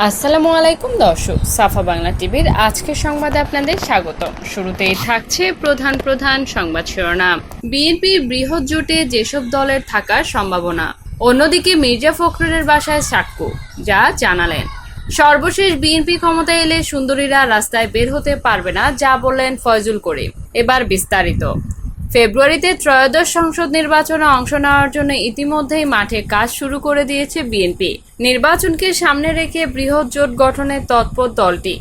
আসসালামু আলাইকুম, দর্শক। সাফা বাংলা টিভির আজকের সংবাদে আপনাদের স্বাগত শুরুতেই থাকছে প্রধান প্রধান সংবাদ শিরোনাম। বিএনপির বৃহৎ জোটে যেসব দলের থাকার সম্ভাবনা। অন্যদিকে মির্জা ফখরুলের বাসায় সাক্ষ্য, যা জানালেন। সর্বশেষ বিএনপি ক্ষমতায় এলে সুন্দরীরা রাস্তায় বের হতে পারবে না, যা বললেন ফয়জুল করিম। এবার বিস্তারিত। ফেব্রুয়ারিতে ত্রয়োদশ সংসদ নির্বাচনে অংশ নেওয়ার জন্য ইতিমধ্যেই মাঠে কাজ শুরু করে দিয়েছে বিএনপি। নির্বাচনকে সামনে রেখে বৃহৎ জোট গঠনে তৎপর দলটি।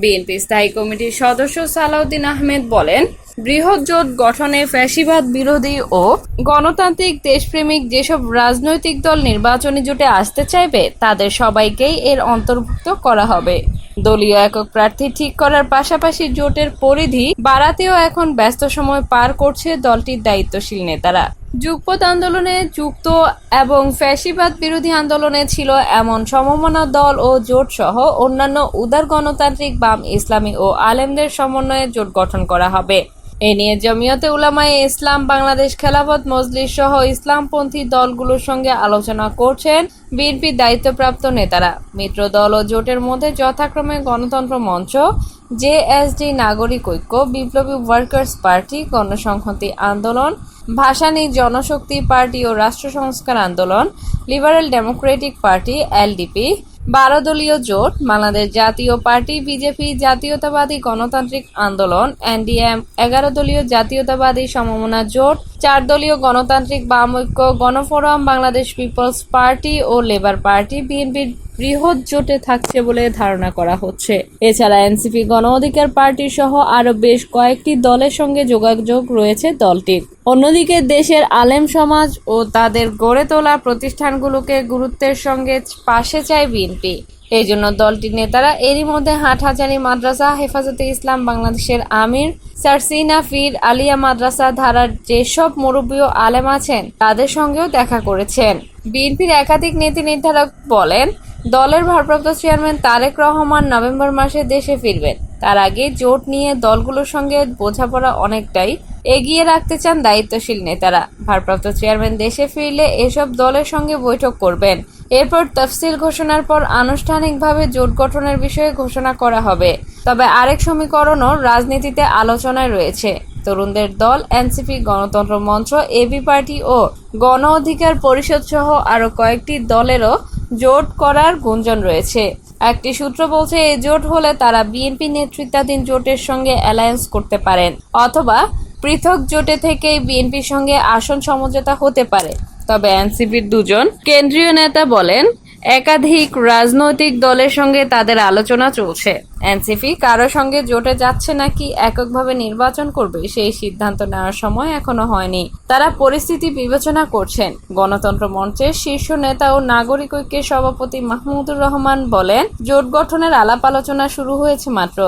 বিএনপি স্থায়ী কমিটির সদস্য সালাউদ্দিন আহমেদ বলেন, বৃহৎ জোট গঠনে ফ্যাসিবাদ বিরোধী ও গণতান্ত্রিক দেশপ্রেমিক যেসব রাজনৈতিক দল নির্বাচনী জোটে আসতে চাইবে, তাদের সবাইকেই এর অন্তর্ভুক্ত করা হবে। দলীয় একক প্রার্থী ঠিক করার পাশাপাশি জোটের পরিধি বাড়াতেও এখন ব্যস্ত সময় পার করছে দলটির দায়িত্বশীল নেতারা। যুগপথ আন্দোলনে যুক্ত এবং ফ্যাসিবাদ বিরোধী আন্দোলনে ছিল এমন সমমনা দল ও জোট সহ অন্যান্য উদার গণতান্ত্রিক বাম ইসলামী ও আলেমদের সমন্বয়ে জোট গঠন করা হবে। এ নিয়ে জমিয়তে উলামায়ে ইসলাম বাংলাদেশ খেলাফত মজলিস সহ ইসলামপন্থী দলগুলোর সঙ্গে আলোচনা করছেন বিএনপির দায়িত্বপ্রাপ্ত নেতারা। মিত্র দল ও জোটের মধ্যে যথাক্রমে গণতন্ত্র মঞ্চ জেএসডি নাগরিক ঐক্য, বিপ্লবী ওয়ার্কার্স পার্টি, গণসংহতি আন্দোলন, ভাসানী জনশক্তি পার্টি ও রাষ্ট্র সংস্কার আন্দোলন, লিবারেল ডেমোক্রেটিক পার্টি এলডিপি বারো দলীয় জোট, বাংলাদেশ জাতীয় পার্টি, বিজেপি জাতীয়তাবাদী গণতান্ত্রিক আন্দোলন, এনডিএম এগারো দলীয় জাতীয়তাবাদী সমমনা জোট, চার দলীয় গণতান্ত্রিক বাম ঐক্য গণফোরাম, বাংলাদেশ পিপলস পার্টি ও লেবার পার্টি, বিএনপির বৃহৎ জোটে থাকছে বলে ধারণা করা হচ্ছে। এছাড়া এনসিপি গণ অধিকার পার্টি সহ আরও বেশ কয়েকটি দলের সঙ্গে যোগাযোগ রয়েছে দলটির। অন্যদিকে দেশের আলেম সমাজ ও তাদের গড়ে তোলা প্রতিষ্ঠানগুলোকে গুরুত্বের সঙ্গে পাশে চায় বিএনপি। এই জন্য দলটির নেতারা এরই মধ্যে হাটহাজারী মাদ্রাসা, হেফাজতে ইসলাম, বাংলাদেশের আমির, সারসিনা ফির আলিয়া মাদ্রাসা ধারার যেসব মুরব্বী ও আলেম আছেন, তাদের সঙ্গেও দেখা করেছেন। বিএনপির একাধিক নীতি নির্ধারক বলেন দলের ভারপ্রাপ্ত চেয়ারম্যান তারেক রহমান নভেম্বর মাসে দেশে ফিরবেন। তার আগে জোট নিয়ে দলগুলোর সঙ্গে বোঝাপড়া অনেকটাই এগিয়ে রাখতে চান দায়িত্বশীল নেতারা। ভারপ্রাপ্ত চেয়ারম্যান দেশে ফিরলে এসব দলের সঙ্গে বৈঠক করবেন। এরপর তফসিল ঘোষণার পর আনুষ্ঠানিকভাবে জোট গঠনের বিষয়ে ঘোষণা করা হবে। তবে আরেক সমীকরণও রাজনীতিতে আলোচনায় রয়েছে। তরুণদের দল, এনসিপি, গণতন্ত্র মঞ্চ, এবি পার্টি ও গণ অধিকার পরিষদ সহ আরও কয়েকটি দলেরও জোট করার গুঞ্জন রয়েছে। একটি সূত্র বলছে এই জোট হলে তারা বিএনপি নেতৃত্বাধীন জোটের সঙ্গে অ্যালায়েন্স করতে পারেন, অথবা পৃথক জোটে থেকে বিএনপির সঙ্গে আসন সমঝোতা হতে পারে। তবে এনসিপির দুজন কেন্দ্রীয় নেতা বলেন, একাধিক রাজনৈতিক দলের সঙ্গে তাদের আলোচনা চলছে। এনসিপি কারও সঙ্গে জোটে যাচ্ছে নাকি এককভাবে নির্বাচন করবে সেই সিদ্ধান্ত নেওয়ার সময় এখনও হয়নি। তারা পরিস্থিতি বিবেচনা করছেন। গণতন্ত্র মঞ্চের শীর্ষ নেতা ও নাগরিক ঐক্যের সভাপতি মাহমুদুর রহমান বলেন, জোট গঠনের আলাপ আলোচনা শুরু হয়েছে মাত্র।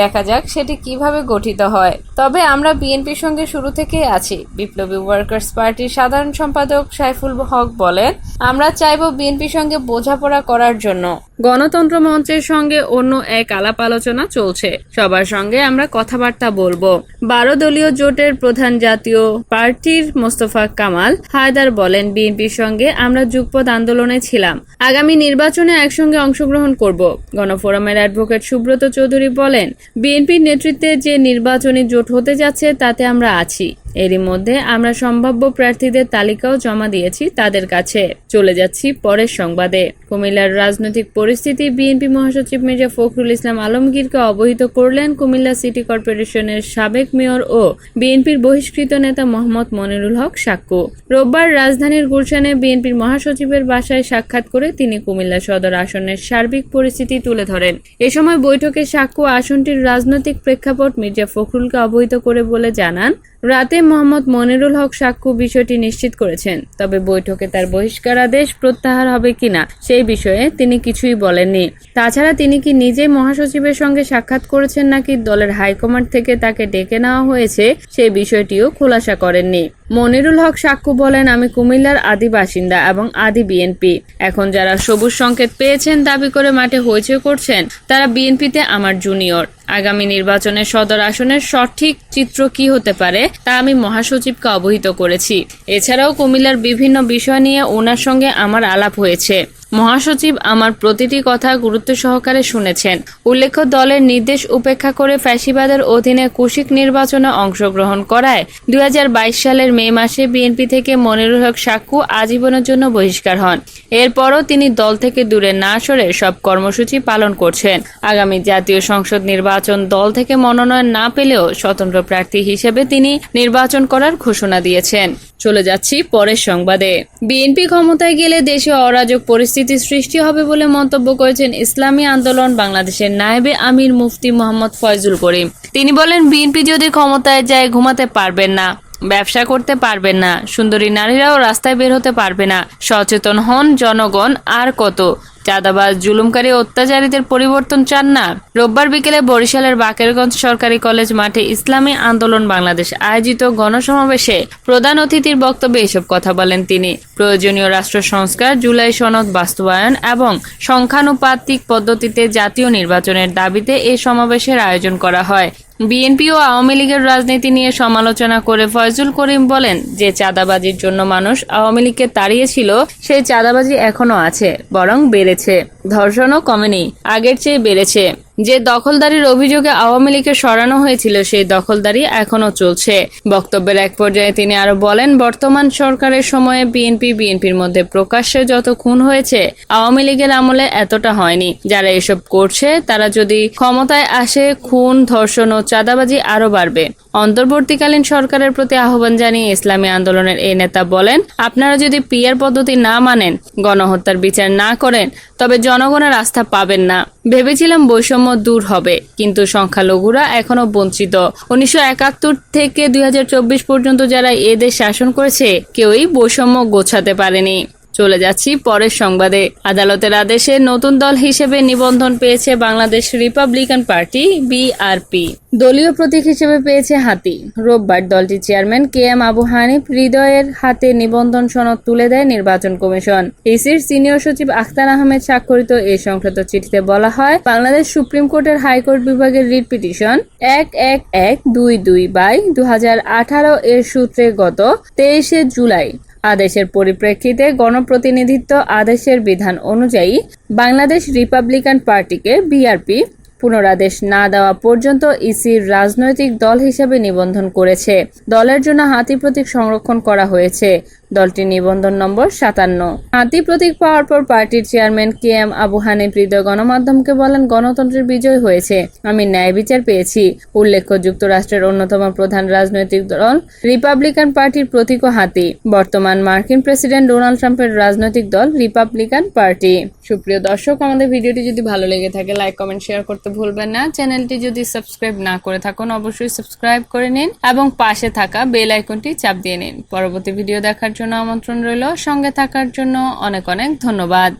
দেখা যাক সেটি কীভাবে গঠিত হয়। তবে আমরা বিএনপির সঙ্গে শুরু থেকেই আছি, বিপ্লবী ওয়ার্কার্স পার্টির সাধারণ সম্পাদক সাইফুল হক বলেন, আমরা চাইব বিএনপির সঙ্গে বোঝাপড়া করার জন্য। গণতন্ত্র মঞ্চের সঙ্গে অন্য এক আলাপ আলোচনা চলছে। সবার সঙ্গে আমরা কথাবার্তা বলব। বারো দলীয় জোটের প্রধান জাতীয় পার্টির মোস্তফা কামাল হায়দার বলেন, বিএনপির সঙ্গে আমরা যুগপৎ আন্দোলনে ছিলাম। আগামী নির্বাচনে একসঙ্গে অংশগ্রহণ করব। গণফোরামের অ্যাডভোকেট সুব্রত চৌধুরী বলেন, বিএনপির নেতৃত্বে যে নির্বাচনী জোট হতে যাচ্ছে তাতে আমরা আছি। এরই মধ্যে আমরা সম্ভাব্য প্রার্থীদের তালিকাও জমা দিয়েছি তাদের কাছে। চলে যাচ্ছি পরের সংবাদে। কুমিল্লার রাজনৈতিক পরিস্থিতি বিএনপি মহাসচিব মির্জা ফখরুল ইসলাম আলমগীরকে অবহিত করলেন কুমিল্লা সিটি কর্পোরেশনের সাবেক মেয়র ও বিএনপির বহিষ্কৃত নেতা মোহাম্মদ মনিরুল হক সাক্কু রোববার রাজধানীর গুলশানে বিএনপির মহাসচিবের বাসায় সাক্ষাৎ করে তিনি কুমিল্লা সদর আসনের সার্বিক পরিস্থিতি তুলে ধরেন। এ সময় বৈঠকে সাক্কু আসনটির রাজনৈতিক প্রেক্ষাপট মির্জা ফখরুলকে অবহিত করে বলে জানান রাতে মোহাম্মদ মনিরুল হক সাক্ষ্য বিষয়টি নিশ্চিত করেছেন, তবে বৈঠকে তার বহিষ্কারাদেশ প্রত্যাহার হবে কিনা সেই বিষয়ে তিনি কিছুই বলেননি। তাছাড়া তিনি কি নিজে মহাসচিবের সঙ্গে সাক্ষাৎ করেছেন নাকি দলের হাইকমান্ড থেকে তাকে ডেকে নেওয়া হয়েছে সেই বিষয়টিও খোলাসা করেননি। মনিরুল হক সাক্ষু বলেন, আমি কুমিল্লার আদি বাসিন্দা এবং আদি বিএনপি। এখন যারা সবুজ সংকেত পেয়েছেন, দাবি করে মাঠে হয়েছে করছেন, তারা বিএনপিতে আমার জুনিয়র। আগামী নির্বাচনে সদর আসনের সঠিক চিত্র কি হতে পারে, তা আমি মহাসচিবকে অবহিত করেছি। এছাড়াও কুমিল্লার বিভিন্ন বিষয় নিয়ে ওনার সঙ্গে আমার আলাপ হয়েছে। মহাসচিব আমার প্রতিটি কথা গুরুত্ব সহকারে শুনেছেন। উল্লেখ্য, দলের নির্দেশ উপেক্ষা করে ফ্যাসিবাদের অধীনে কুশিক নির্বাচনে অংশগ্রহণ করায় দুই হাজার বাইশ সালের মে মাসে বিএনপি থেকে মনিরুল হক সাক্কু আজীবনের জন্য বহিষ্কার হন। এরপরও তিনি দল থেকে দূরে না সরে সব কর্মসূচি পালন করছেন। আগামী জাতীয় সংসদ নির্বাচন দল থেকে মনোনয়ন না পেলেও স্বতন্ত্র প্রার্থী হিসেবে তিনি নির্বাচন করার ঘোষণা দিয়েছেন। চলে যাচ্ছি পরের সংবাদে। বিএনপি ক্ষমতায় গেলে দেশে অরাজক পরিস্থিতি সৃষ্টি হবে বলে মন্তব্য করেছেন ইসলামী আন্দোলন বাংলাদেশের নায়েবে আমির মুফতি মোহাম্মদ ফয়জুল করিম। তিনি বলেন, বিএনপি যদি ক্ষমতায় যায়, ঘুমাতে পারবেন না, ব্যবসা করতে পারবেন না, সুন্দরী নারীরাও রাস্তায় বের হতে পারবে না, সচেতন হন জনগণ আর কত। চাঁদাবাজ, জুলুমকারী অত্যাচারীদের পরিবর্তন চান না। রোববার বিকেলে বরিশালের বাকেরগঞ্জ সরকারি কলেজ মাঠে ইসলামী আন্দোলন বাংলাদেশ আয়োজিত গণসমাবেশে প্রধান অতিথির বক্তব্যে এসব কথা বলেন তিনি। প্রয়োজনীয় রাষ্ট্র সংস্কার, জুলাই সনদ বাস্তবায়ন এবং সংখ্যানুপাতিক পদ্ধতিতে জাতীয় নির্বাচনের দাবিতে এই সমাবেশের আয়োজন করা হয়। বিএনপি ও আওয়ামী লীগের রাজনীতি নিয়ে সমালোচনা করে ফয়জুল করিম বলেন যে চাঁদাবাজির জন্য মানুষ আওয়ামী লীগকে তাড়িয়েছিল, সেই চাঁদাবাজি এখনও আছে, বরং বেড়েছে। ধর্ষণও কমেনি, আগের চেয়ে বেড়েছে। যে দখলদারির অভিযোগে আওয়ামী লীগকে সরানো হয়েছিল, সেই দখলদারি এখনও চলছে। বক্তব্যের এক পর্যায়ে তিনি আরও বলেন, বর্তমান সরকারের সময়ে বিএনপি, বিএনপির মধ্যে প্রকাশ্যে যত খুন হয়েছে, আওয়ামী লীগের আমলে এতটা হয়নি। যারা এসব করছে, তারা যদি ক্ষমতায় আসে, খুন, ধর্ষণ ও চাঁদাবাজি আরও বাড়বে। অন্তর্বর্তীকালীন সরকারের প্রতি আহ্বান জানিয়ে ইসলামী আন্দোলনের এই নেতা বলেন, আপনারা যদি পিয়ার পদ্ধতি না মানেন, গণহত্যার বিচার না করেন, তবে জনগণের আস্থা পাবেন না। ভেবেছিলাম বৈষম্য দূর হবে, কিন্তু সংখ্যালঘুরা এখনও বঞ্চিত। উনিশশো একাত্তর থেকে দুই হাজার চব্বিশ পর্যন্ত যারা এ দেশ শাসন করেছে, কেউই বৈষম্য গোছাতে পারেনি। চলে যাচ্ছি। পরের সংবাদে। আদালতের আদেশে নতুন দল হিসেবে নিবন্ধন পেয়েছে বাংলাদেশ রিপাবলিকান পার্টি, বিআরপি। দলীয় প্রতীক হিসেবে পেয়েছে হাতি। রোববার দলটির chairman K M Abu Hanif হৃদয়ের হাতে নিবন্ধন সনদ তুলে দেয় নির্বাচন কমিশন। ইসির সিনিয়র সচিব আখতার আহমেদ স্বাক্ষরিত এই সংক্রান্ত চিঠিতে বলা হয়, বাংলাদেশ সুপ্রিম কোর্টের হাইকোর্ট বিভাগের রিট পিটিশন এক এক এক দুই দুই বাই দু হাজার আঠারো এর সূত্রে গত তেইশে জুলাই আদেশের পরিপ্রেক্ষিতে গণপ্রতিনিধিত্ব আদেশের বিধান অনুযায়ী বাংলাদেশ রিপাবলিকান পার্টিকে বিআরপি পুনরাদেশ না দেওয়া পর্যন্ত ইসির রাজনৈতিক দল হিসেবে নিবন্ধন করেছে। দলের জন্য হাতি প্রতীক সংরক্ষণ করা হয়েছে। দলটির নিবন্ধন নম্বর সাতান্ন। হাতি প্রতীক পাওয়ার পর পার্টির chairman K M Abu Hanif Hriday গণমাধ্যমকে বলেন, গণতন্ত্রের বিজয় হয়েছে। আমি ন্যায় বিচার পেয়েছি। উল্লেখ্য, যুক্তরাষ্ট্রের অন্যতম প্রধান রাজনৈতিক দল রিপাবলিকান পার্টির প্রতীক হাতি। বর্তমান মার্কিন প্রেসিডেন্ট ডোনাল্ড ট্রাম্পের রাজনৈতিক দল রিপাবলিকান পার্টি। সুপ্রিয় দর্শক, আমাদের ভিডিওটি যদি ভালো লেগে থাকে, লাইক, কমেন্ট, শেয়ার করতে ভুলবেন না। চ্যানেলটি যদি সাবস্ক্রাইব না করে থাকুন, অবশ্যই সাবস্ক্রাইব করে নিন এবং পাশে থাকা বেল আইকনটি চাপ দিয়ে নিন। পরবর্তী ভিডিও দেখার জন্য আমন্ত্রণ রইল। সঙ্গে থাকার জন্য অনেক অনেক ধন্যবাদ।